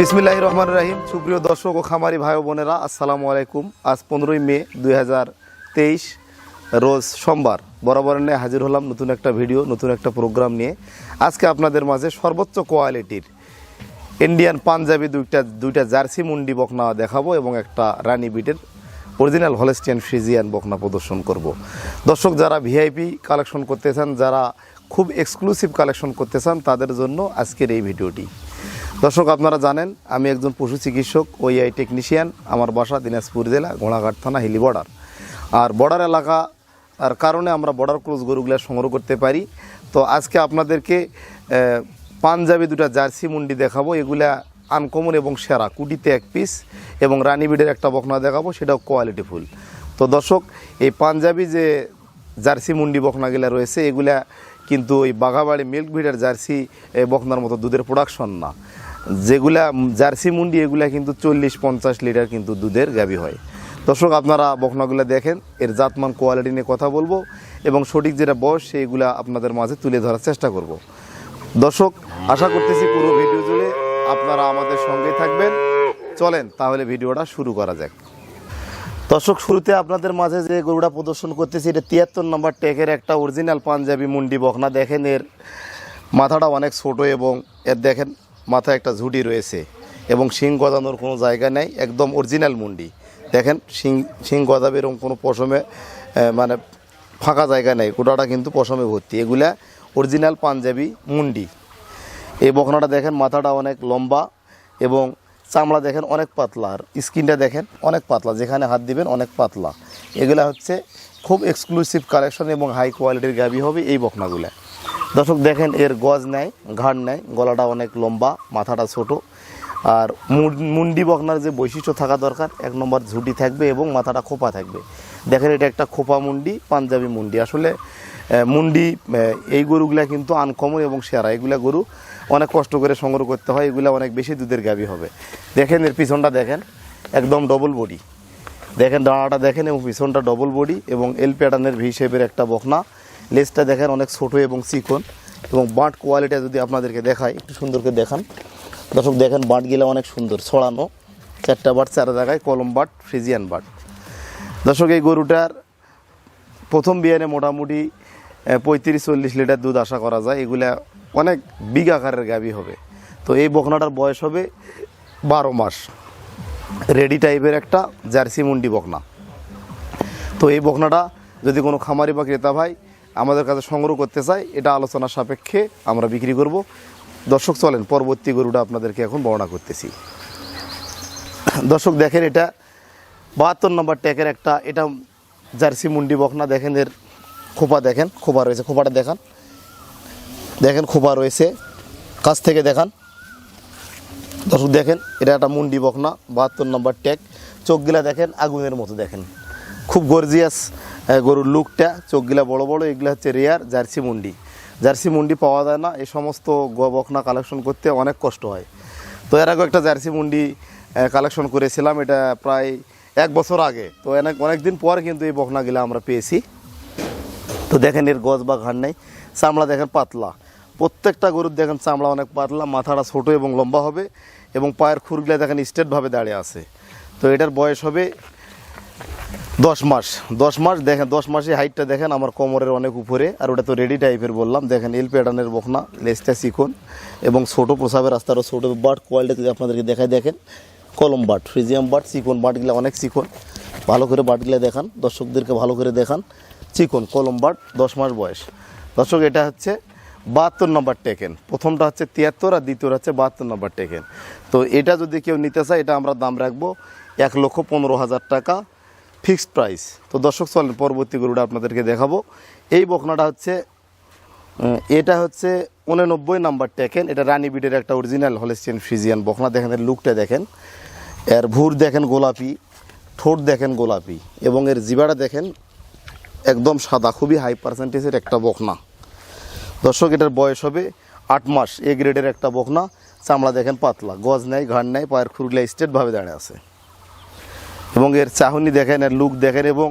বিসমিল্লাহ রহমান রাহিম। সুপ্রিয় দর্শক ও খামারি ভাই বোনেরা, আসসালামু আলাইকুম। আজ পনেরোই মে দুই হাজার তেইশ রোজ সোমবার। বরাবর নিয়ে হাজির হলাম নতুন একটা ভিডিও, নতুন একটা প্রোগ্রাম নিয়ে। আজকে আপনাদের মাঝে সর্বোচ্চ কোয়ালিটির ইন্ডিয়ান পাঞ্জাবি দুইটা দুইটা জার্সি মুন্ডি বকনা দেখাবো এবং একটা রানী বিটের অরিজিনাল হলেস্টিয়ান ফ্রিজিয়ান বকনা প্রদর্শন করব। দর্শক, যারা ভিআইপি কালেকশন করতে চান, যারা খুব এক্সক্লুসিভ কালেকশন করতে চান, তাদের জন্য আজকের এই ভিডিওটি। দর্শক, আপনারা জানেন, আমি একজন পশু চিকিৎসক ওইআই টেকনিশিয়ান আমার বাসা দিনাজপুর জেলা ঘোড়াঘাট থানা, হিলি বর্ডার আর বর্ডার এলাকা, আর কারণে আমরা বর্ডার ক্রুজ গরুগুলা সংগ্রহ করতে পারি। তো আজকে আপনাদেরকে পাঞ্জাবি দুটা জার্সি মুন্ডি দেখাবো, এগুলা আনকমন এবং সেরা, কুটিতে এক পিস এবং রানীবিডের একটা বকনা দেখাবো, সেটাও কোয়ালিটিফুল তো দর্শক, এই পাঞ্জাবি যে জার্সি মুন্ডি বকনাগুলা রয়েছে, এগুলা কিন্তু ওই বাঘাবাড়ি মিল্ক ভিডের জার্সি বকনার মতো দুধের প্রোডাকশন না। যেগুলা জার্সি মুন্ডি, এগুলা কিন্তু চল্লিশ পঞ্চাশ লিটার কিন্তু দুধের গাবি হয়। দর্শক, আপনারা বকনাগুলো দেখেন, এর জাতমান, কোয়ালিটি নিয়ে কথা বলব এবং সঠিক যেটা বয়স, সেইগুলা আপনাদের মাঝে তুলে ধরার চেষ্টা করব। দর্শক, আশা করতেছি পুরো ভিডিও জুড়ে আপনারা আমাদের সঙ্গে থাকবেন। চলেন, তাহলে ভিডিওটা শুরু করা যাক। দর্শক, শুরুতে আপনাদের মাঝে যে গরুটা প্রদর্শন করতেছি, এটা তিয়াত্তর নম্বর টেকের একটা অরিজিনাল পাঞ্জাবি মুন্ডি বকনা। দেখেন, এর মাথাটা অনেক ছোট এবং এর দেখেন মাথায় একটা ঝুটি রয়েছে এবং শিং গজানোর কোনো জায়গা নেই, একদম অরিজিনাল মুন্ডি। দেখেন, শিং শিং গজাবে এরকম কোনো পশমে মানে ফাঁকা জায়গা নেই, গোটাটা কিন্তু পশমে ভর্তি। এগুলা অরিজিনাল পাঞ্জাবি মুন্ডি। এই বকনাটা দেখেন, মাথাটা অনেক লম্বা এবং চামড়া দেখেন অনেক পাতলা আর স্কিনটা দেখেন অনেক পাতলা, যেখানে হাত দিবেন অনেক পাতলা। এগুলা হচ্ছে খুব এক্সক্লুসিভ কালেকশন এবং হাই কোয়ালিটির গাবি হবে এই বকনাগুলা দর্শক, দেখেন এর গজ নেয় ঘাড় নেয় গলাটা অনেক লম্বা, মাথাটা ছোট। আর মুন্ডি বকনার যে বৈশিষ্ট্য থাকা দরকার, এক নম্বর ঝুটি থাকবে এবং মাথাটা খোপা থাকবে। দেখেন এটা একটা খোপা মুন্ডি, পাঞ্জাবি মুন্ডি। আসলে মুন্ডি এই গরুগুলা কিন্তু আনকমন এবং সেরা। এগুলা গরু অনেক কষ্ট করে সংগ্রহ করতে হয়, এগুলা অনেক বেশি দুধের গাবি হবে। দেখেন এর পিছনটা দেখেন, একদম ডবল বডি দেখেন ডানাটা দেখেন এবং পিছনটা ডবল বডি এবং এল প্যাটার্নের ভি শেপের একটা বকনা। লেজটা দেখেন অনেক ছোট এবং চিকন এবং বাঁট কোয়ালিটি যদি আপনাদেরকে দেখাই, একটু সুন্দর করে দেখান। দর্শক, দেখেন বাঁটগুলো অনেক সুন্দর, ছড়ানো। চারটা বাট, চার জায়গায় কলম বাট, ফ্রিজিয়ান বাট। দর্শক, এই গরুটার প্রথম বিয়ানে মোটামুটি পঁয়ত্রিশ, চল্লিশ লিটার দুধ আশা করা যায়। এগুলা অনেক বিগ আকারের গাবি হবে। তো এই বকনাটার বয়স হবে বারো মাস। রেডি টাইপের একটা জার্সি মুন্ডি বকনা। তো এই বকনাটা যদি কোনো খামারি বা ক্রেতা ভাই আমাদের কাছে সংগ্রহ করতে চায়, এটা আলোচনা সাপেক্ষে আমরা বিক্রি করব। দর্শক, চলেন, পরবর্তী গরুটা আপনাদেরকে এখন বর্ণনা করতেছি। দর্শক, দেখেন এটা বাহাত্তর নম্বর ট্যাকের একটা, এটা জার্সি মুন্ডি বকনা, দেখেন এর খোপা, দেখেন, খোপা রয়েছে, খোপাটা দেখান। দেখেন, খোপা রয়েছে, কাছ থেকে দেখান। দর্শক, দেখেন, এটা একটা মুন্ডি বকনা, বাহাত্তর নম্বর ট্যাগ চোখগুলা দেখেন, আগুনের মতো দেখেন। খুব গর্জিয়াস গরুর লুকটা, চোখগুলা বড় বড়, এগুলো হচ্ছে রেয়ার জার্সি মুন্ডি। জার্সি মুন্ডি পাওয়া যায় না, এই সমস্ত বকনা কালেকশন করতে অনেক কষ্ট হয়। তো এর আগে একটা জার্সি মুন্ডি কালেকশন করেছিলাম, এটা প্রায় এক বছর আগে। তো অনেক অনেক দিন পর কিন্তু এই বকনাগুলো আমরা পেয়েছি। তো দেখেন এর গজ বা ঘাড় নেই, চামড়া দেখেন পাতলা। প্রত্যেকটা গরুর দেখেন চামড়া অনেক পাতলা, মাথাটা ছোটো এবং লম্বা হবে এবং পায়ের খুরগুলা দেখেন স্ট্রেটভাবে দাঁড়িয়ে আছে। তো এটার বয়স হবে দশ মাস দশ মাস দেখেন, দশ মাসে হাইটটা দেখেন, আমার কোমরের অনেক উপরে, আর ওটা তো রেডি টাইপের বললাম। দেখেন এল প্যাটার্নের বকনা লেজটা চিকন, এবং ছোটো প্রসাবের রাস্তারও ছোটো বাট কোয়ালিটি যদি আপনাদেরকে দেখায় দেখেন, কলম বাট ফ্রিজিয়াম বাট চিকন বাটগুলো অনেক চিকন। ভালো করে বাটগুলো দেখান, দর্শকদেরকে ভালো করে দেখান। চিকন, কলম বাট দশ মাস বয়স। দর্শক, এটা হচ্ছে বাহাত্তর নম্বর টেকেন প্রথমটা হচ্ছে তিয়াত্তর, আর দ্বিতীয় হচ্ছে বাহাত্তর নম্বর টেকেন তো এটা যদি কেউ নিতে চায়, এটা আমরা দাম রাখব এক লক্ষ পনেরো হাজার টাকা। Fixed price. তো দর্শক, চলেন পরবর্তী গরুটা আপনাদেরকে দেখাবো। এই বকনাটা হচ্ছে এটা হচ্ছে উননব্বই নাম্বার টেকেন। এটা রানী বিটের একটা অরিজিনাল হলেস্টিয়ান ফ্রিজিয়ান বকনা। দেখেন এর লুকটা দেখেন। এর ভুর দেখেন গোলাপি, ঠোঁট দেখেন গোলাপি, এবং এর জিবাটা দেখেন একদম সাদা, খুবই হাই পার্সেন্টেজের একটা বকনা। দর্শক, এটার বয়স হবে আট মাস। এ গ্রেডের একটা বকনা। চামড়া দেখেন পাতলা, গজ নেয় ঘাড় নেয় পায়ের খুরগুলা স্টেটভাবে দাঁড়িয়ে আছে। এবং এর চাহনি দেখেন, এর লুক দেখেন এবং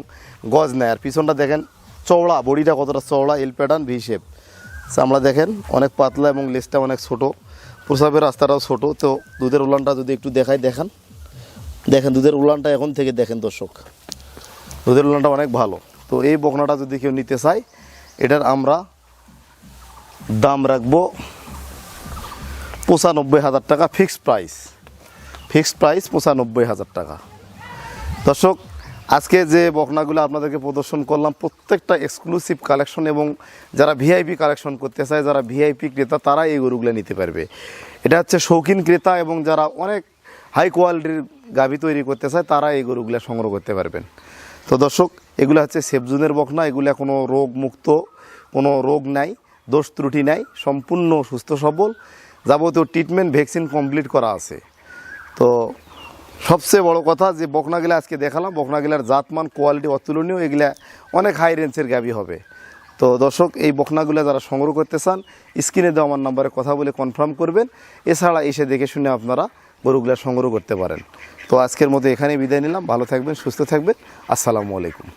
গজ নেয় আর পিছনটা দেখেন, চওড়া, বডিটা কতটা চওড়া এল প্যাটার্ন ভি শেপ চামড়া দেখেন, অনেক পাতলা এবং লেজটা অনেক ছোট। প্রসাবের রাস্তাটাও ছোট। তো দুধের উলানটা যদি একটু দেখাই, দেখান। দেখেন, দুধের উলানটা এখন থেকে দেখেন দর্শক। দুধের উলানটা অনেক ভালো। তো এই বকনাটা যদি কেউ নিতে চায়, এটার আমরা দাম রাখব পঁচানব্বই হাজার টাকা ফিক্সড প্রাইস ফিক্সড প্রাইস পঁচানব্বই হাজার টাকা। দর্শক, আজকে যে বকনাগুলো আপনাদেরকে প্রদর্শন করলাম, প্রত্যেকটা এক্সক্লুসিভ কালেকশন এবং যারা ভিআইপি কালেকশন করতে চায়, যারা ভিআইপি ক্রেতা তারা এই গরুগুলো নিতে পারবে। এটা হচ্ছে শৌখিন ক্রেতা এবং যারা অনেক হাই কোয়ালিটির গাভী তৈরি করতে চায়, তারা এই গরুগুলো সংগ্রহ করতে পারবেন। তো দর্শক, এগুলো হচ্ছে সেবজুনের বকনা, এগুলো কোনো রোগ মুক্ত, কোনো রোগ নাই, দোষ ত্রুটি নাই, সম্পূর্ণ সুস্থ সবল, যাবতীয় ট্রিটমেন্ট ভ্যাকসিন কমপ্লিট করা আছে। তো সবচেয়ে বড় কথা যে বকনাগুলা আজকে দেখালাম, বকনাগুলার জাতমান কোয়ালিটি অতুলনীয়, এগুলা অনেক হাই রেঞ্জের গাবি হবে। তো দর্শক, এই বকনাগুলো যারা সংগ্রহ করতে চান, স্ক্রিনে দেওয়া আমার নাম্বারে কথা বলে কনফার্ম করবেন। এছাড়া এসে দেখে শুনে আপনারা গরুগুলা সংগ্রহ করতে পারেন। তো আজকের মতো এখানে বিদায় নিলাম। ভালো থাকবেন, সুস্থ থাকবেন। আসসালামু আলাইকুম।